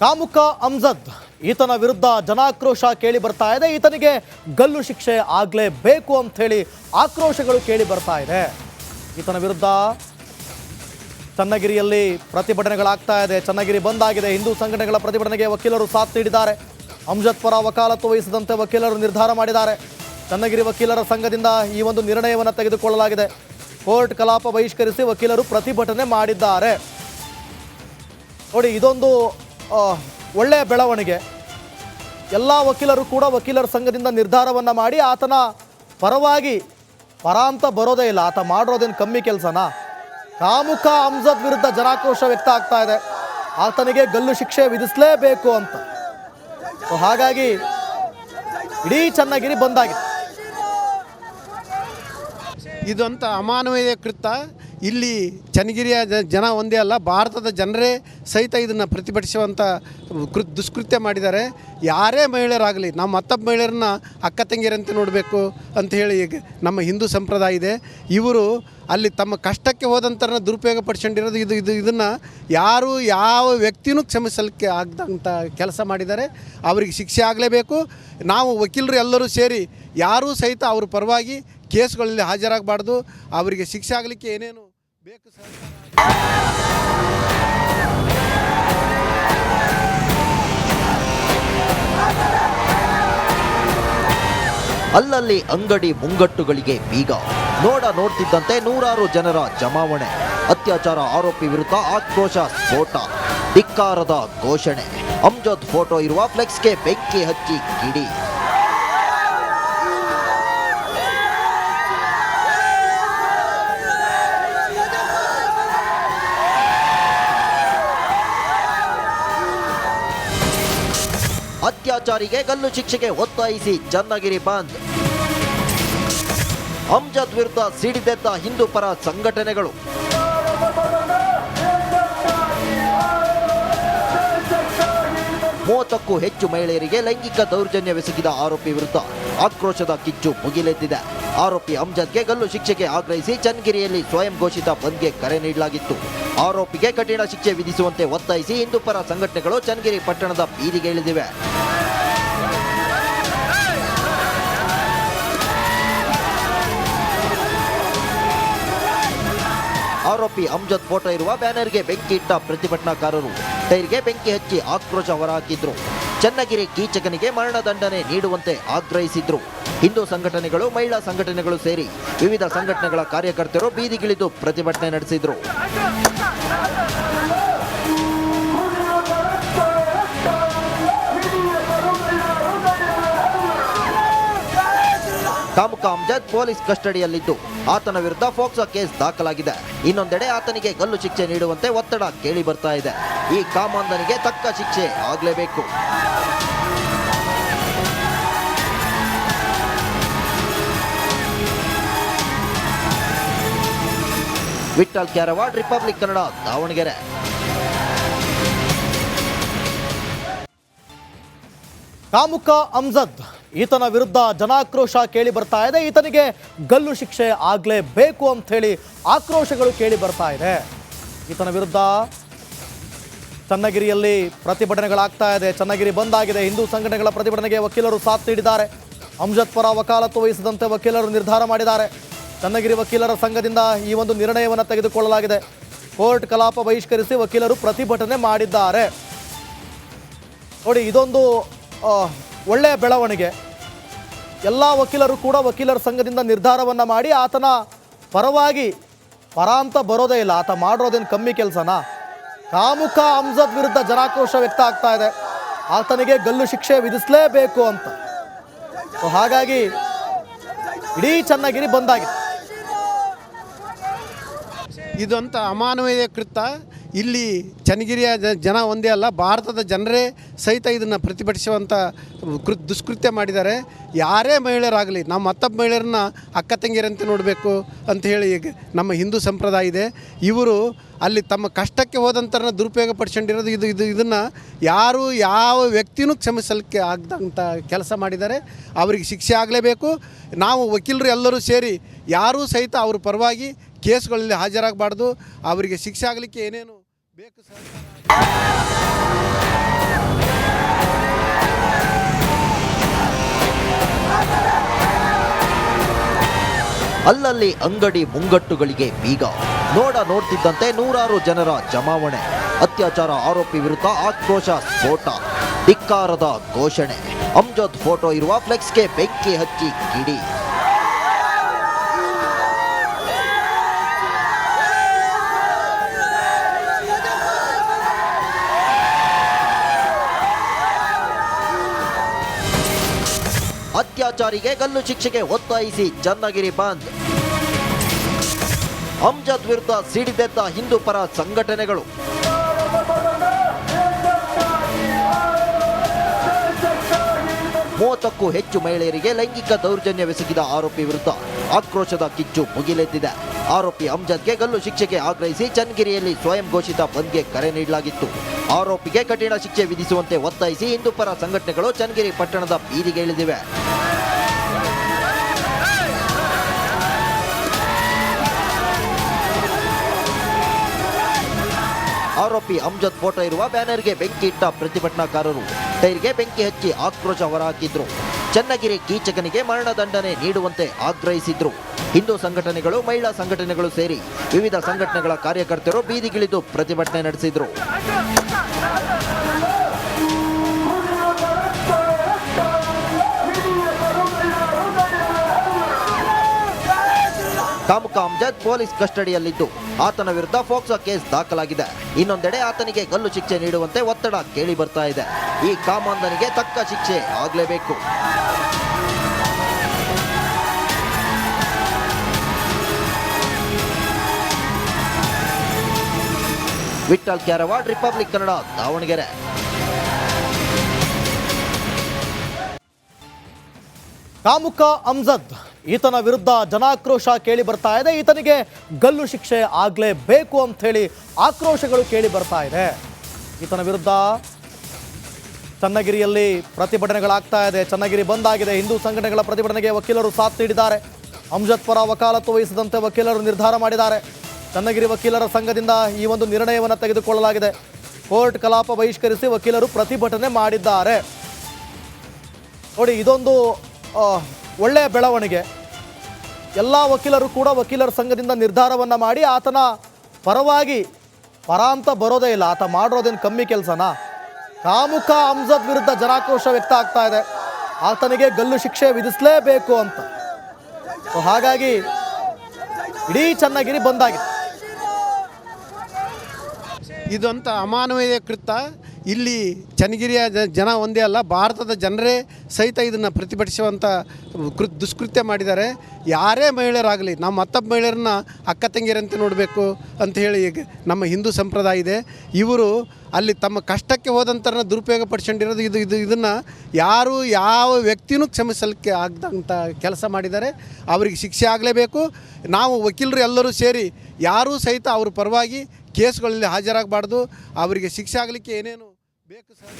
ಕಾಮುಕ ಅಮ್ಜದ್, ಈತನ ವಿರುದ್ಧ ಜನಾಕ್ರೋಶ ಕೇಳಿ ಬರ್ತಾ ಇದೆ. ಈತನಿಗೆ ಗಲ್ಲು ಶಿಕ್ಷೆ ಆಗಲೇಬೇಕು ಅಂತ ಹೇಳಿ ಆಕ್ರೋಶಗಳು ಕೇಳಿ ಬರ್ತಾ ಇದೆ. ಈತನ ವಿರುದ್ಧ ಚನ್ನಗಿರಿಯಲ್ಲಿ ಪ್ರತಿಭಟನೆಗಳಾಗ್ತಾ ಇದೆ. ಚನ್ನಗಿರಿ ಬಂದ್ ಆಗಿದೆ ಹಿಂದೂ ಸಂಘಟನೆಗಳ ಪ್ರತಿಭಟನೆಗೆ ವಕೀಲರು ಸಾಥ್ ನೀಡಿದ್ದಾರೆ. ಅಮ್ಜದ್ ಪರ ವಕಾಲತ್ತು ವಹಿಸದಂತೆ ವಕೀಲರು ನಿರ್ಧಾರ ಮಾಡಿದ್ದಾರೆ. ಚನ್ನಗಿರಿ ವಕೀಲರ ಸಂಘದಿಂದ ಈ ಒಂದು ನಿರ್ಣಯವನ್ನು ತೆಗೆದುಕೊಳ್ಳಲಾಗಿದೆ. ಕೋರ್ಟ್ ಕಲಾಪ ಬಹಿಷ್ಕರಿಸಿ ವಕೀಲರು ಪ್ರತಿಭಟನೆ ಮಾಡಿದ್ದಾರೆ. ನೋಡಿ, ಇದೊಂದು ಒಳ್ಳೆಯ ಬೆಳವಣಿಗೆ. ಎಲ್ಲ ವಕೀಲರು ಕೂಡ ವಕೀಲರ ಸಂಘದಿಂದ ನಿರ್ಧಾರವನ್ನು ಮಾಡಿ ಆತನ ಪರವಾಗಿ ಪರ ಅಂತ ಬರೋದೇ ಇಲ್ಲ. ಆತ ಮಾಡಿರೋದೇನು ಕಮ್ಮಿ ಕೆಲಸನಾ? ಕಾಮುಕ ಅಮ್ಜದ್ ವಿರುದ್ಧ ಜನಾಕ್ರೋಶ ವ್ಯಕ್ತ ಆಗ್ತಾ ಇದೆ. ಆತನಿಗೆ ಗಲ್ಲು ಶಿಕ್ಷೆ ವಿಧಿಸಲೇಬೇಕು ಅಂತ. ಹಾಗಾಗಿ ಇಡೀ ಚೆನ್ನಾಗಿರಿ ಬಂದಾಗಿದೆ ಇದಂತ ಅಮಾನವೀಯ ಕೃತ್ಯ. ಇಲ್ಲಿ ಚನ್ನಗಿರಿಯ ಜನ ಒಂದೇ ಅಲ್ಲ, ಭಾರತದ ಜನರೇ ಸಹಿತ ಇದನ್ನು ಪ್ರತಿಭಟಿಸುವಂಥ ಕೃ, ದುಷ್ಕೃತ್ಯ ಮಾಡಿದ್ದಾರೆ. ಯಾರೇ ಮಹಿಳೆಯರಾಗಲಿ, ನಮ್ಮ ಮತ್ತೊಬ್ಬ ಮಹಿಳೆಯರನ್ನ ಅಕ್ಕ ತಂಗಿಯರಂತೆ ನೋಡಬೇಕು ಅಂತ ಹೇಳಿ ನಮ್ಮ ಹಿಂದೂ ಸಂಪ್ರದಾಯ ಇದೆ. ಇವರು ಅಲ್ಲಿ ತಮ್ಮ ಕಷ್ಟಕ್ಕೆ ಹೋದಂಥರನ್ನ ದುರುಪಯೋಗ ಪಡಿಸ್ಕೊಂಡಿರೋದು, ಇದು ಇದು, ಇದನ್ನು ಯಾರು ಯಾವ ವ್ಯಕ್ತಿನೂ ಕ್ಷಮಿಸಲಿಕ್ಕೆ ಆಗದಂಥ ಕೆಲಸ ಮಾಡಿದ್ದಾರೆ. ಅವರಿಗೆ ಶಿಕ್ಷೆ ಆಗಲೇಬೇಕು. ನಾವು ವಕೀಲರು ಎಲ್ಲರೂ ಸೇರಿ ಯಾರೂ ಸಹಿತ ಅವ್ರ ಪರವಾಗಿ ಕೇಸ್ಗಳಲ್ಲಿ ಹಾಜರಾಗಬಾರ್ದು. ಅವರಿಗೆ ಶಿಕ್ಷೆ ಆಗಲಿಕ್ಕೆ ಏನೇನು ಬೇಕು ಅಲ್ಲಲ್ಲಿ ಅಂಗಡಿ ಮುಂಗಟ್ಟುಗಳಿಗೆ ಬೀಗ. ನೋಡ ನೋಡ್ತಿದ್ದಂತೆ ನೂರಾರು ಜನರ ಜಮಾವಣೆ. ಅತ್ಯಾಚಾರ ಆರೋಪಿ ವಿರುದ್ಧ ಆಕ್ರೋಶ ಸ್ಫೋಟ. ಧಿಕ್ಕಾರದ ಘೋಷಣೆ. ಅಮ್ಜದ್ ಫೋಟೋ ಇರುವ ಫ್ಲೆಕ್ಸ್ಗೆ ಬೆಂಕಿ ಹಚ್ಚಿ ಕಿಡಿ. ಅತ್ಯಾಚಾರಿಗೆ ಗಲ್ಲು ಶಿಕ್ಷೆಗೆ ಒತ್ತಾಯಿಸಿ ಚನ್ನಗಿರಿ ಬಂದ್ ಅಮ್ಜದ್ ವಿರುದ್ಧ ಸಿಡಿದೆದ್ದ ಹಿಂದೂ ಪರ ಸಂಘಟನೆಗಳು. ಮೂವತ್ತಕ್ಕೂ ಹೆಚ್ಚು ಮಹಿಳೆಯರಿಗೆ ಲೈಂಗಿಕ ದೌರ್ಜನ್ಯವೆಸಗಿದ ಆರೋಪಿ ವಿರುದ್ಧ ಆಕ್ರೋಶದ ಕಿಚ್ಚು ಮುಗಿಲೆದ್ದಿದೆ. ಆರೋಪಿ ಅಮ್ಜದ್ಗೆ ಗಲ್ಲು ಶಿಕ್ಷೆಗೆ ಆಗ್ರಹಿಸಿ ಚನ್ನಗಿರಿಯಲ್ಲಿ ಸ್ವಯಂ ಘೋಷಿತ ಬಂದ್ಗೆ ಕರೆ ನೀಡಲಾಗಿತ್ತು. ಆರೋಪಿಗೆ ಕಠಿಣ ಶಿಕ್ಷೆ ವಿಧಿಸುವಂತೆ ಒತ್ತಾಯಿಸಿ ಹಿಂದೂ ಪರ ಸಂಘಟನೆಗಳು ಚನ್ನಗಿರಿ ಪಟ್ಟಣದ ಬೀದಿಗೆ ಇಳಿದಿವೆ. ಆರೋಪಿ ಅಮ್ಜದ್ ಫೋಟೋ ಇರುವ ಬ್ಯಾನರ್ಗೆ ಬೆಂಕಿ ಇಟ್ಟ ಪ್ರತಿಭಟನಾಕಾರರು. ಟೈರ್ಗೆ ಬೆಂಕಿ ಹಚ್ಚಿ ಆಕ್ರೋಶ ಹೊರಹಾಕಿದ್ರು. ಚನ್ನಗಿರಿ ಕೀಚಕನಿಗೆ ಮರಣದಂಡನೆ ನೀಡುವಂತೆ ಆಗ್ರಹಿಸಿದ್ರು. ಹಿಂದೂ ಸಂಘಟನೆಗಳು, ಮಹಿಳಾ ಸಂಘಟನೆಗಳು ಸೇರಿ ವಿವಿಧ ಸಂಘಟನೆಗಳ ಕಾರ್ಯಕರ್ತರು ಬೀದಿಗಿಳಿದು ಪ್ರತಿಭಟನೆ ನಡೆಸಿದ್ರು. ಕಾಮುಕ ಅಮ್ಜದ್ ಪೊಲೀಸ್ ಕಸ್ಟಡಿಯಲ್ಲಿದ್ದು. ಆತನ ವಿರುದ್ಧ ಫೋಕ್ಸೋ ಕೇಸ್ ದಾಖಲಾಗಿದೆ. ಇನ್ನೊಂದೆಡೆ ಆತನಿಗೆ ಗಲ್ಲು ಶಿಕ್ಷೆ ನೀಡುವಂತೆ ಒತ್ತಡ ಕೇಳಿ ಬರ್ತಾ ಇದೆ. ಈ ಕಾಮಾಂಧನಿಗೆ ತಕ್ಕ ಶಿಕ್ಷೆ ಆಗಲೇಬೇಕು. ವಿಠಲ್ ಕ್ಯಾರವಾಡ್, ರಿಪಬ್ಲಿಕ್ ಕನ್ನಡ, ದಾವಣಗೆರೆ. ಕಾಮುಕ ಅಮ್ಜದ್, ಈತನ ವಿರುದ್ಧ ಜನಾಕ್ರೋಶ ಕೇಳಿ ಬರ್ತಾ ಇದೆ. ಈತನಿಗೆ ಗಲ್ಲು ಶಿಕ್ಷೆ ಆಗಲೇಬೇಕು ಅಂತ ಹೇಳಿ ಆಕ್ರೋಶಗಳು ಕೇಳಿ ಬರ್ತಾ ಇದೆ. ಈತನ ವಿರುದ್ಧ ಚನ್ನಗಿರಿಯಲ್ಲಿ ಪ್ರತಿಭಟನೆಗಳಾಗ್ತಾ ಇದೆ. ಚನ್ನಗಿರಿ ಬಂದ್ ಆಗಿದೆ ಹಿಂದೂ ಸಂಘಟನೆಗಳ ಪ್ರತಿಭಟನೆಗೆ ವಕೀಲರು ಸಾಥ್ ನೀಡಿದ್ದಾರೆ. ಅಮ್ಜದ್ ಪರ ವಕಾಲತ್ತು ವಹಿಸದಂತೆ ವಕೀಲರು ನಿರ್ಧಾರ ಮಾಡಿದ್ದಾರೆ. ಚನ್ನಗಿರಿ ವಕೀಲರ ಸಂಘದಿಂದ ಈ ಒಂದು ನಿರ್ಣಯವನ್ನು ತೆಗೆದುಕೊಳ್ಳಲಾಗಿದೆ. ಕೋರ್ಟ್ ಕಲಾಪ ಬಹಿಷ್ಕರಿಸಿ ವಕೀಲರು ಪ್ರತಿಭಟನೆ ಮಾಡಿದ್ದಾರೆ. ನೋಡಿ, ಇದೊಂದು ಒಳ್ಳೆಯ ಬೆಳವಣಿಗೆ. ಎಲ್ಲ ವಕೀಲರು ಕೂಡ ವಕೀಲರ ಸಂಘದಿಂದ ನಿರ್ಧಾರವನ್ನು ಮಾಡಿ ಆತನ ಪರವಾಗಿ ಪರ ಅಂತ ಬರೋದೇ ಇಲ್ಲ. ಆತ ಮಾಡಿರೋದೇನು ಕಮ್ಮಿ ಕೆಲಸನಾ? ಕಾಮುಕ ಅಮ್ಜದ್ ವಿರುದ್ಧ ಜನಾಕ್ರೋಶ ವ್ಯಕ್ತ ಆಗ್ತಾ ಇದೆ. ಆತನಿಗೆ ಗಲ್ಲು ಶಿಕ್ಷೆ ವಿಧಿಸಲೇಬೇಕು ಅಂತ. ಸೊ ಹಾಗಾಗಿ ಇಡೀ ಚನ್ನಗಿರಿ ಬಂದಾಗಿದೆ ಇದಂತ ಅಮಾನವೀಯ ಕೃತ್ಯ. ಇಲ್ಲಿ ಚನ್ನಗಿರಿಯ ಜನ ಒಂದೇ ಅಲ್ಲ, ಭಾರತದ ಜನರೇ ಸಹಿತ ಇದನ್ನು ಪ್ರತಿಭಟಿಸುವಂಥ ಕೃ, ದುಷ್ಕೃತ್ಯ ಮಾಡಿದ್ದಾರೆ. ಯಾರೇ ಮಹಿಳೆಯರಾಗಲಿ ನಮ್ಮ ಮತ್ತೊಬ್ಬ ಮಹಿಳೆಯರನ್ನ ಅಕ್ಕ ತಂಗಿಯರಂತೆ ನೋಡಬೇಕು ಅಂತ ಹೇಳಿ ನಮ್ಮ ಹಿಂದೂ ಸಂಪ್ರದಾಯ ಇದೆ. ಇವರು ಅಲ್ಲಿ ತಮ್ಮ ಕಷ್ಟಕ್ಕೆ ಹೋದಂಥರನ್ನ ದುರುಪಯೋಗ ಪಡಿಸ್ಕೊಂಡಿರೋದು ಇದು ಇದು, ಇದನ್ನು ಯಾರು ಯಾವ ವ್ಯಕ್ತಿನೂ ಕ್ಷಮಿಸಲಿಕ್ಕೆ ಆಗದಂಥ ಕೆಲಸ ಮಾಡಿದ್ದಾರೆ. ಅವರಿಗೆ ಶಿಕ್ಷೆ ಆಗಲೇಬೇಕು. ನಾವು ವಕೀಲರು ಎಲ್ಲರೂ ಸೇರಿ ಯಾರೂ ಸಹಿತ ಅವ್ರ ಪರವಾಗಿ ಕೇಸ್ಗಳಲ್ಲಿ ಹಾಜರಾಗಬಾರ್ದು. ಅವರಿಗೆ ಶಿಕ್ಷೆ ಆಗಲಿಕ್ಕೆ ಏನೇನು ಬೇಕು ಅಲ್ಲಲ್ಲಿ ಅಂಗಡಿ ಮುಂಗಟ್ಟುಗಳಿಗೆ ಬೀಗ. ನೋಡ ನೋಡ್ತಿದ್ದಂತೆ ನೂರಾರು ಜನರ ಜಮಾವಣೆ. ಅತ್ಯಾಚಾರ ಆರೋಪಿ ವಿರುದ್ಧ ಆಕ್ರೋಶ ಸ್ಫೋಟ. ಧಿಕ್ಕಾರದ ಘೋಷಣೆ. ಅಮ್ಜದ್ ಫೋಟೋ ಇರುವ ಫ್ಲೆಕ್ಸ್ಗೆ ಬೆಂಕಿ ಹಚ್ಚಿ ಕಿಡಿ. ಅತ್ಯಾಚಾರಿಗೆ ಗಲ್ಲು ಶಿಕ್ಷೆಗೆ ಒತ್ತಾಯಿಸಿ ಚನ್ನಗಿರಿ ಬಂದ್ ಅಮ್ಜದ್ ವಿರುದ್ಧ ಸಿಡಿದೆದ್ದ ಹಿಂದೂ ಪರ ಸಂಘಟನೆಗಳು. ಮೂವತ್ತಕ್ಕೂ ಹೆಚ್ಚು ಮಹಿಳೆಯರಿಗೆ ಲೈಂಗಿಕ ದೌರ್ಜನ್ಯವೆಸಗಿದ ಆರೋಪಿ ವಿರುದ್ಧ ಆಕ್ರೋಶದ ಕಿಚ್ಚು ಮುಗಿಲೆದ್ದಿದೆ. ಆರೋಪಿ ಅಮ್ಜದ್ಗೆ ಗಲ್ಲು ಶಿಕ್ಷೆಗೆ ಆಗ್ರಹಿಸಿ ಚನ್ನಗಿರಿಯಲ್ಲಿ ಸ್ವಯಂ ಘೋಷಿತ ಬಂದ್ಗೆ ಕರೆ ನೀಡಲಾಗಿತ್ತು. ಆರೋಪಿಗೆ ಕಠಿಣ ಶಿಕ್ಷೆ ವಿಧಿಸುವಂತೆ ಒತ್ತಾಯಿಸಿ ಹಿಂದೂ ಪರ ಸಂಘಟನೆಗಳು ಚನ್ನಗಿರಿ ಪಟ್ಟಣದ ಬೀದಿಗೆ ಇಳಿದಿವೆ. ಆರೋಪಿ ಅಮ್ಜದ್ ಫೋಟೋ ಇರುವ ಬ್ಯಾನರ್ಗೆ ಬೆಂಕಿ ಇಟ್ಟ ಪ್ರತಿಭಟನಾಕಾರರು. ಟೈರ್ಗೆ ಬೆಂಕಿ ಹಚ್ಚಿ ಆಕ್ರೋಶ ಹೊರಹಾಕಿದ್ರು. ಚನ್ನಗಿರಿ ಕೀಚಕನಿಗೆ ಮರಣದಂಡನೆ ನೀಡುವಂತೆ ಆಗ್ರಹಿಸಿದ್ರು. ಹಿಂದೂ ಸಂಘಟನೆಗಳು, ಮಹಿಳಾ ಸಂಘಟನೆಗಳು ಸೇರಿ ವಿವಿಧ ಸಂಘಟನೆಗಳ ಕಾರ್ಯಕರ್ತರು ಬೀದಿಗಿಳಿದು ಪ್ರತಿಭಟನೆ ನಡೆಸಿದ್ರು. ಕಾಮುಕ ಅಮ್ಜದ್ ಪೊಲೀಸ್ ಕಸ್ಟಡಿಯಲ್ಲಿದ್ದು. ಆತನ ವಿರುದ್ಧ ಫೋಕ್ಸೋ ಕೇಸ್ ದಾಖಲಾಗಿದೆ. ಇನ್ನೊಂದೆಡೆ ಆತನಿಗೆ ಗಲ್ಲು ಶಿಕ್ಷೆ ನೀಡುವಂತೆ ಒತ್ತಡ ಕೇಳಿ ಬರ್ತಾ ಇದೆ. ಈ ಕಾಮಾಂಧನಿಗೆ ತಕ್ಕ ಶಿಕ್ಷೆ ಆಗಲೇಬೇಕು. ವಿಠಲ್ ಕ್ಯಾರವಾಡ್, ರಿಪಬ್ಲಿಕ್ ಕನ್ನಡ, ದಾವಣಗೆರೆ. ಕಾಮುಕ ಅಮ್ಜದ್. ಈತನ ವಿರುದ್ಧ ಜನಾಕ್ರೋಶ ಕೇಳಿ ಬರ್ತಾ ಇದೆ. ಈತನಿಗೆ ಗಲ್ಲು ಶಿಕ್ಷೆ ಆಗಲೇಬೇಕು ಅಂತ ಹೇಳಿ ಆಕ್ರೋಶಗಳು ಕೇಳಿ ಬರ್ತಾ ಇದೆ. ಈತನ ವಿರುದ್ಧ ಚನ್ನಗಿರಿಯಲ್ಲಿ ಪ್ರತಿಭಟನೆಗಳಾಗ್ತಾ ಇದೆ. ಚನ್ನಗಿರಿ ಬಂದ್ ಆಗಿದೆ ಹಿಂದೂ ಸಂಘಟನೆಗಳ ಪ್ರತಿಭಟನೆಗೆ ವಕೀಲರು ಸಾಥ್ ನೀಡಿದ್ದಾರೆ. ಅಮ್ಜದ್ ಪರ ವಕಾಲತ್ತು ವಹಿಸದಂತೆ ವಕೀಲರು ನಿರ್ಧಾರ ಮಾಡಿದ್ದಾರೆ. ಚನ್ನಗಿರಿ ವಕೀಲರ ಸಂಘದಿಂದ ಈ ಒಂದು ನಿರ್ಣಯವನ್ನು ತೆಗೆದುಕೊಳ್ಳಲಾಗಿದೆ. ಕೋರ್ಟ್ ಕಲಾಪ ಬಹಿಷ್ಕರಿಸಿ ವಕೀಲರು ಪ್ರತಿಭಟನೆ ಮಾಡಿದ್ದಾರೆ. ನೋಡಿ, ಇದೊಂದು ಒಳ್ಳೆಯ ಬೆಳವಣಿಗೆ. ಎಲ್ಲ ವಕೀಲರು ಕೂಡ ವಕೀಲರ ಸಂಘದಿಂದ ನಿರ್ಧಾರವನ್ನು ಮಾಡಿ ಆತನ ಪರವಾಗಿ ಪರ ಅಂತ ಬರೋದೇ ಇಲ್ಲ. ಆತ ಮಾಡಿರೋದೇನು ಕಮ್ಮಿ ಕೆಲಸನಾ? ಕಾಮುಕ ಅಂಜದ್ ವಿರುದ್ಧ ಜನಾಕ್ರೋಶ ವ್ಯಕ್ತ ಆಗ್ತಾ ಇದೆ. ಆತನಿಗೆ ಗಲ್ಲು ಶಿಕ್ಷೆ ವಿಧಿಸಲೇಬೇಕು ಅಂತ. ಹಾಗಾಗಿ ಇಡೀ ಚೆನ್ನಾಗಿರಿ ಬಂದಾಗಿದೆ ಇದಂತ ಅಮಾನವೀಯ ಕೃತ್ಯ. ಇಲ್ಲಿ ಚನ್ನಗಿರಿಯ ಜನ ಒಂದೇ ಅಲ್ಲ, ಭಾರತದ ಜನರೇ ಸಹಿತ ಇದನ್ನು ಪ್ರತಿಭಟಿಸುವಂಥ ಕೃ, ದುಷ್ಕೃತ್ಯ ಮಾಡಿದ್ದಾರೆ. ಯಾರೇ ಮಹಿಳೆಯರಾಗಲಿ, ನಮ್ಮ ಮತ್ತೊಬ್ಬ ಮಹಿಳೆಯರನ್ನ ಅಕ್ಕ ತಂಗಿಯರಂತೆ ನೋಡಬೇಕು ಅಂತ ಹೇಳಿ ನಮ್ಮ ಹಿಂದೂ ಸಂಪ್ರದಾಯ ಇದೆ. ಇವರು ಅಲ್ಲಿ ತಮ್ಮ ಕಷ್ಟಕ್ಕೆ ಹೋದಂಥರನ್ನ ದುರುಪಯೋಗ ಪಡಿಸ್ಕೊಂಡಿರೋದು ಇದು ಇದು, ಇದನ್ನು ಯಾರು ಯಾವ ವ್ಯಕ್ತಿನೂ ಕ್ಷಮಿಸಲಿಕ್ಕೆ ಆಗದಂಥ ಕೆಲಸ ಮಾಡಿದ್ದಾರೆ. ಅವರಿಗೆ ಶಿಕ್ಷೆ ಆಗಲೇಬೇಕು. ನಾವು ವಕೀಲರು ಎಲ್ಲರೂ ಸೇರಿ ಯಾರೂ ಸಹಿತ ಅವ್ರ ಪರವಾಗಿ ಕೇಸ್ಗಳಲ್ಲಿ ಹಾಜರಾಗಬಾರ್ದು. ಅವರಿಗೆ ಶಿಕ್ಷೆ ಆಗಲಿಕ್ಕೆ ಏನೇನು ಬೇಕು ಸರ್